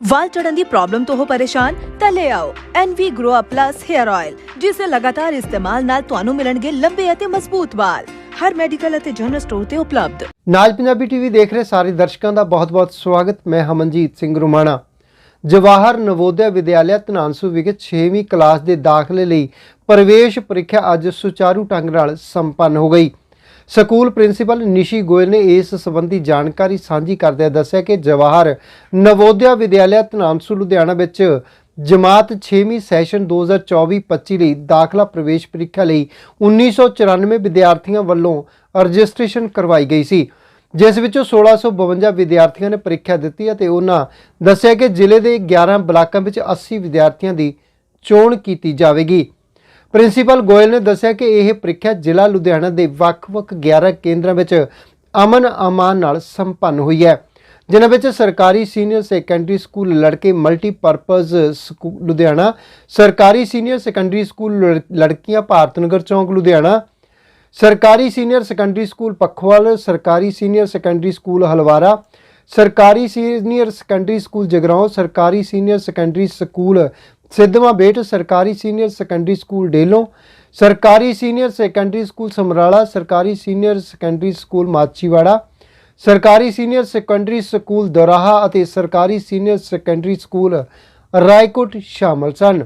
ਵਾਲ ਝੜਨ ਦੀ problem ਤੋਂ ਹੋ ਪਰੇਸ਼ਾਨ, ਤਾਂ ਲੈ ਆਓ NV Grow Up Plus Hair Oil, ਜਿਸ ਦੇ ਲਗਾਤਾਰ ਇਸਤੇਮਾਲ ਨਾਲ ਤੁਹਾਨੂੰ ਮਿਲਣਗੇ ਲੰਬੇ ਅਤੇ ਮਜ਼ਬੂਤ ਵਾਲ। ਹਰ ਮੈਡੀਕਲ ਅਤੇ ਜਨਰਲ ਸਟੋਰ ਤੇ ਉਪਲਬਧ। ਨਾਜ ਪੰਜਾਬੀ ਟੀਵੀ ਦੇਖ ਰਹੇ ਸਾਰੇ ਦਰਸ਼ਕਾਂ ਦਾ ਬਹੁਤ-ਬਹੁਤ ਸਵਾਗਤ। ਮੈਂ ਹਮਨਜੀਤ ਸਿੰਘ ਰੁਮਾਣਾ। ਜਵਾਹਰ ਨਵੋਦਿਆ ਵਿਦਿਆਲਿਆ, ਧਨਾਂਸੂ ਵਿਖੇ 6ਵੀਂ ਕਲਾਸ ਦੇ ਦਾਖਲੇ ਲਈ ਪ੍ਰਵੇਸ਼ ਪ੍ਰੀਖਿਆ ਅੱਜ ਸੁਚਾਰੂ ਢੰਗ ਨਾਲ ਸੰਪੰਨ ਹੋ ਗਈ। ਸਕੂਲ ਪ੍ਰਿੰਸੀਪਲ ਨਿਸ਼ੀ ਗੋਇਲ ਨੇ ਇਸ ਸੰਬੰਧੀ ਜਾਣਕਾਰੀ ਸਾਂਝੀ ਕਰਦਿਆਂ ਦੱਸਿਆ ਕਿ ਜਵਾਹਰ ਨਵੋਦਿਆ ਵਿਦਿਆਲਿਆ ਧਨਾਮਸੂ ਲੁਧਿਆਣਾ ਵਿੱਚ ਜਮਾਤ 6ਵੀਂ ਸੈਸ਼ਨ 2024-25 ਲਈ ਦਾਖਲਾ ਪ੍ਰਵੇਸ਼ ਪ੍ਰੀਖਿਆ ਲਈ 1994 ਵਿਦਿਆਰਥੀਆਂ ਵੱਲੋਂ ਰਜਿਸਟ੍ਰੇਸ਼ਨ ਕਰਵਾਈ ਗਈ ਸੀ, ਜਿਸ ਵਿੱਚੋਂ 1652 ਵਿਦਿਆਰਥੀਆਂ ਨੇ ਪ੍ਰੀਖਿਆ ਦਿੱਤੀ ਅਤੇ ਉਹਨਾਂ ਦੱਸਿਆ ਕਿ ਜ਼ਿਲ੍ਹੇ ਦੇ 11 ਬਲਾਕਾਂ ਵਿੱਚ 80 ਵਿਦਿਆਰਥੀਆਂ ਦੀ ਚੋਣ ਕੀਤੀ ਜਾਵੇਗੀ। ਪ੍ਰਿੰਸੀਪਲ ਗੋਇਲ ਨੇ ਦੱਸਿਆ ਕਿ ਇਹ ਪ੍ਰੀਖਿਆ ਜ਼ਿਲ੍ਹਾ ਲੁਧਿਆਣਾ ਦੇ ਵੱਖ-ਵੱਖ 11 ਕੇਂਦਰਾਂ ਵਿੱਚ ਅਮਨ ਅਮਾਨ ਨਾਲ ਸੰਪੰਨ ਹੋਈ ਹੈ, ਜਿਨ੍ਹਾਂ ਵਿੱਚ ਸਰਕਾਰੀ ਸੀਨੀਅਰ ਸੈਕੰਡਰੀ ਸਕੂਲ ਲੜਕੇ ਮਲਟੀਪਰਪਸ ਸਕੂਲ ਲੁਧਿਆਣਾ, ਸਰਕਾਰੀ ਸੀਨੀਅਰ ਸੈਕੰਡਰੀ ਸਕੂਲ ਲੜ- ਲੜਕੀਆਂ ਭਾਰਤ ਨਗਰ ਚੌਂਕ, ਲੁਧਿਆਣਾ, ਸਰਕਾਰੀ ਸੀਨੀਅਰ ਸੈਕੰਡਰੀ ਸਕੂਲ ਪਖਵਾਲ, ਸਰਕਾਰੀ ਸੀਨੀਅਰ ਸੈਕੰਡਰੀ ਸਕੂਲ ਹਲਵਾਰਾ, ਸਰਕਾਰੀ ਸੀਨੀਅਰ ਸੈਕੰਡਰੀ ਸਕੂਲ ਜਗਰਾਉਂ, ਸਰਕਾਰੀ senior secondary school Sidhwan Bet ਸਰਕਾਰੀ ਸੀਨੀਅਰ ਸੈਕੰਡਰੀ ਸਕੂਲ ਡੇਲੋਂ, ਸਰਕਾਰੀ ਸੀਨੀਅਰ ਸੈਕੰਡਰੀ ਸਕੂਲ ਸਮਰਾਲਾ, ਸਰਕਾਰੀ ਸੀਨੀਅਰ ਸੈਕੰਡਰੀ ਸਕੂਲ ਮਾਚੀਵਾੜਾ ਸਰਕਾਰੀ ਸੀਨੀਅਰ ਸੈਕੰਡਰੀ ਸਕੂਲ ਦੋਰਾਹਾ ਅਤੇ ਸਰਕਾਰੀ ਸੀਨੀਅਰ ਸੈਕੰਡਰੀ ਸਕੂਲ ਰਾਏਕੋਟ ਸ਼ਾਮਲ ਸਨ।